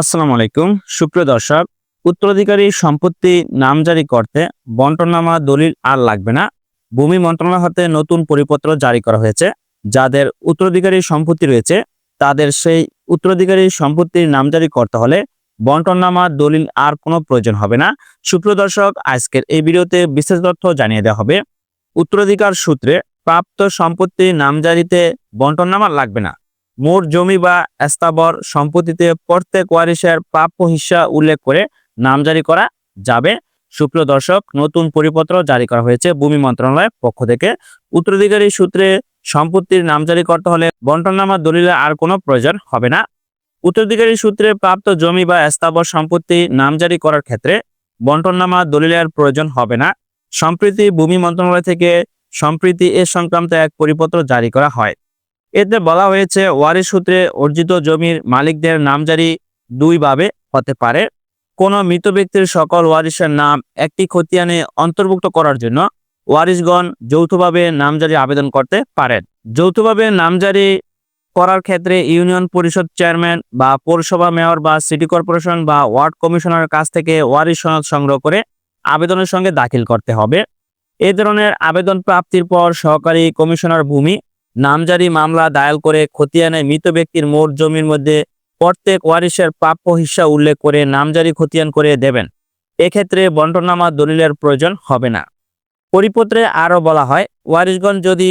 আসসালামু আলাইকুম। সুপ্রিয় দর্শক, উত্তরাধিকারী সম্পত্তি নামজারি করতে বন্টনামা দলিল আর লাগবে না। ভূমি মন্ত্রণালয় হাতে নতুন পরিপত্র জারি করা হয়েছে। যাদের উত্তরাধিকারী সম্পত্তি রয়েছে, তাদের সেই উত্তরাধিকারী সম্পত্তির নামজারি করতে হলে বন্টনামা দলিল আর কোনো প্রয়োজন হবে না। সুপ্রিয় দর্শক, আজকের এই ভিডিওতে বিশেষ তথ্য জানিয়ে দেওয়া হবে। উত্তরাধিকার সূত্রে প্রাপ্ত সম্পত্তি নামজারিতে বন্টনামা লাগবে না। মোট জমি বা স্থাবর সম্পত্তিতে প্রত্যেক ওয়ারিশের প্রাপ্য হিস্সা উল্লেখ করে নাম জারি করা যাবে। সুপ্রিয় দর্শক, নতুন পরিপত্র জারি করা হয়েছে ভূমি মন্ত্রণালয়ের পক্ষ থেকে। উত্তরাধিকারী সূত্রে সম্পত্তির নাম জারি করতে হলে বন্টননামা দলিলে আর কোনো প্রয়োজন হবে না। উত্তরাধিকারী সূত্রে প্রাপ্ত জমি বা স্থাবর সম্পত্তি নাম জারি করার ক্ষেত্রে বন্টননামা দলিলের প্রয়োজন হবে না। সম্প্রতি ভূমি মন্ত্রণালয় থেকে সম্প্রীতি এ সংক্রান্ত এক পরিপত্র জারি করা হয়। এতে বলা হয়েছে, ওয়ারিশ সূত্রে অর্জিত জমির মালিকদের নামজারি দুইভাবে হতে পারে। কোন মৃত ব্যক্তির সকল ওয়ারিশের নাম একটি খতিয়ানে অন্তর্ভুক্ত করার জন্য ওয়ারিশগণ যৌথভাবে নামজারি আবেদন করতে পারেন। যৌথভাবে নামজারি করার ক্ষেত্রে ইউনিয়ন পরিষদ চেয়ারম্যান বা পৌরসভা মেয়র বা সিটি কর্পোরেশন বা ওয়ার্ড কমিশনারের কাছ থেকে ওয়ারিশ সনদ সংগ্রহ করে আবেদনের সঙ্গে দাখিল করতে হবে। এ ধরনের আবেদন প্রাপ্তির পর সহকারী কমিশনার ভূমি নামজারি মামলা দায়ের করে খতিয়ানে মৃত ব্যক্তির মোট জমির মধ্যে প্রত্যেক ওয়ারিশের প্রাপ্য হিস্সা উল্লেখ করে নামজারি খতিয়ান করে দেবেন। এক্ষেত্রে বন্টনামা দলিলের প্রয়োজন হবে না। পরিপত্রে আরও বলা হয় ওয়ারিশগণ যদি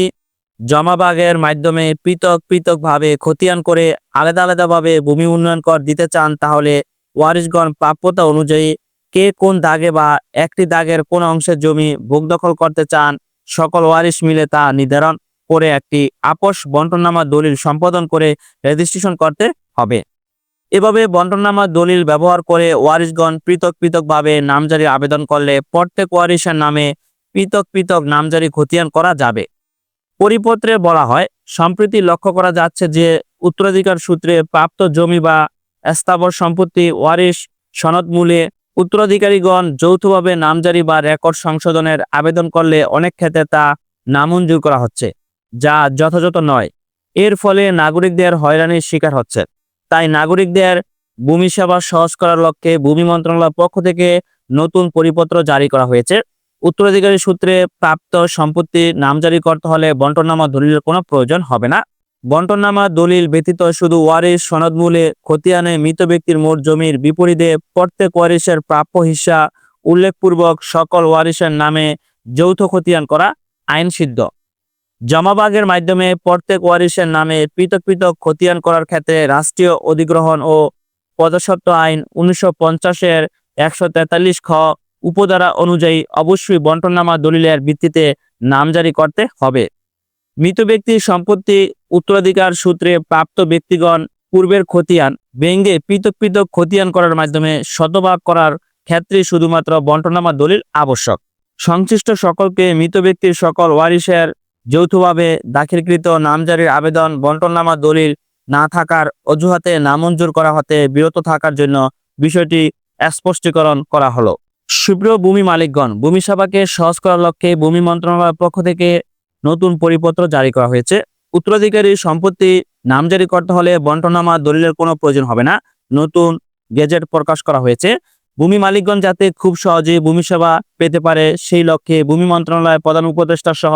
জমাবাগের মাধ্যমে পৃথক পৃথকভাবে খতিয়ান করে আলাদা আলাদাভাবে ভূমি উন্নয়ন কর দিতে চান, তাহলে ওয়ারিশগণ প্রাপ্যতা অনুযায়ী কে কোন দাগে বা একটি দাগের কোন অংশের জমি ভোগ দখল করতে চান, সকল ওয়ারিশ মিলে তা নির্ধারণ করে একটি আপোষ বন্টননামা দলিল সম্পাদন করে রেজিস্ট্রেশন করতে হবে। এভাবে বন্টননামা দলিল ব্যবহার করে ওয়ারিশগণ পৃথক পৃথকভাবে নামজারি আবেদন করলে প্রত্যেক ওয়ারিশের নামে পৃথক পৃথক নামজারি খতিয়ান করা যাবে। পরিপত্রে বলা হয়, সম্প্রতি লক্ষ্য করা যাচ্ছে যে উত্তরাধিকার সূত্রে প্রাপ্ত জমি বা স্থাবর সম্পত্তি ওয়ারিশ সনদ মূলে উত্তরাধিকারীগণ যৌথভাবে নামজারি বা রেকর্ড সংশোধনের আবেদন করলে অনেক ক্ষেত্রে তা নামঞ্জুর করা হচ্ছে। যা যথাযথ নয়। এর ফলে নাগরিকদের হয়রানির শিকার হচ্ছে। তাই নাগরিকদের ভূমি সেবা সহজ করার লক্ষ্যে ভূমি মন্ত্রণালয়ের পক্ষ থেকে নতুন পরিপত্র জারি করা হয়েছে। উত্তরাধিকারী সূত্রে প্রাপ্ত সম্পত্তি নামজারি করতে হলে বন্টনামা দলিলের কোনো প্রয়োজন হবে না। বন্টনামা দলিল ব্যতীত শুধু ওয়ারিশ সনদমূলে খতিয়ানে মৃত ব্যক্তির মোট জমির বিপরীতে প্রত্যেক ওয়ারিশের প্রাপ্য হিস্সা উল্লেখপূর্বক সকল ওয়ারিশের নামে যৌথ খতিয়ান করা আইন সিদ্ধ জমাবাগের মাধ্যমে প্রত্যেক ওয়ারিশের নামে পৃথক পৃথক খতিয়ান করার ক্ষেত্রে রাষ্ট্রীয় অধিগ্রহণ ও প্রজাস্বত্ব আইন উনিশশো পঞ্চাশের একশো তেতাল্লিশ খ উপধারা অনুযায়ী অবশ্যই বন্টননামা দলিলের ভিত্তিতে নামজারি করতে হবে। মৃত ব্যক্তির সম্পত্তি উত্তরাধিকার সূত্রে প্রাপ্ত ব্যক্তিগণ পূর্বের খতিয়ান ব্যঙ্গে পৃথক পৃথক খতিয়ান করার মাধ্যমে শতভাগ করার ক্ষেত্রে শুধুমাত্র বন্টনামা দলিল আবশ্যক। সংশ্লিষ্ট সকলকে মৃত ব্যক্তির সকল ওয়ারিশের যৌথভাবে দাখিলকৃত নামজারির আবেদন, বন্টননামা, দলিল না থাকার অজুহাতে নামঞ্জুর করা হতে বিরত থাকার জন্য বিষয়টি স্পষ্টীকরণ করা হলো। সুপ্রিয় ভূমি মালিকগণ, ভূমি সেবাকে সহজ করার লক্ষ্যে ভূমি মন্ত্রণালয়ের পক্ষ থেকে নতুন পরিপত্র জারি করা হয়েছে। উত্তরাধিকারী সম্পত্তি নামজারি করতে হলে বন্টনামা দলিলের কোনো প্রয়োজন হবে না। নতুন গেজেট প্রকাশ করা হয়েছে। ভূমি মালিকগণ যাতে খুব সহজে ভূমি সেবা পেতে পারে, সেই লক্ষ্যে ভূমি মন্ত্রণালয়, প্রধান উপদেষ্টা সহ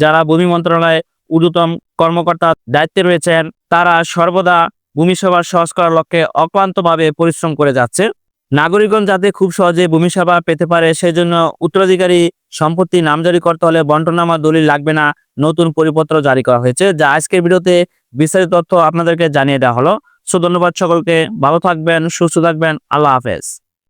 যারা ভূমি মন্ত্রণালয়ে ঊর্ধ্বতম কর্মকর্তা দায়িত্বে রয়েছেন, তারা সর্বদা ভূমি সেবা সহজ করার লক্ষ্যে অক্লান্তভাবে পরিশ্রম করে যাচ্ছে। নাগরিকগণ যাতে খুব সহজে ভূমি সেবা পেতে পারে, সেজন্য উত্তরাধিকারী সম্পত্তি নামজারি করতে হলে বন্টনামা দলিল লাগবে না, নতুন পরিপত্র জারি করা হয়েছে, যা আজকের ভিডিওতে বিস্তারিত তথ্য আপনাদেরকে জানিয়ে দেওয়া হলো। সো ধন্যবাদ সকলকে, ভালো থাকবেন, সুস্থ থাকবেন, আল্লাহ হাফেজ।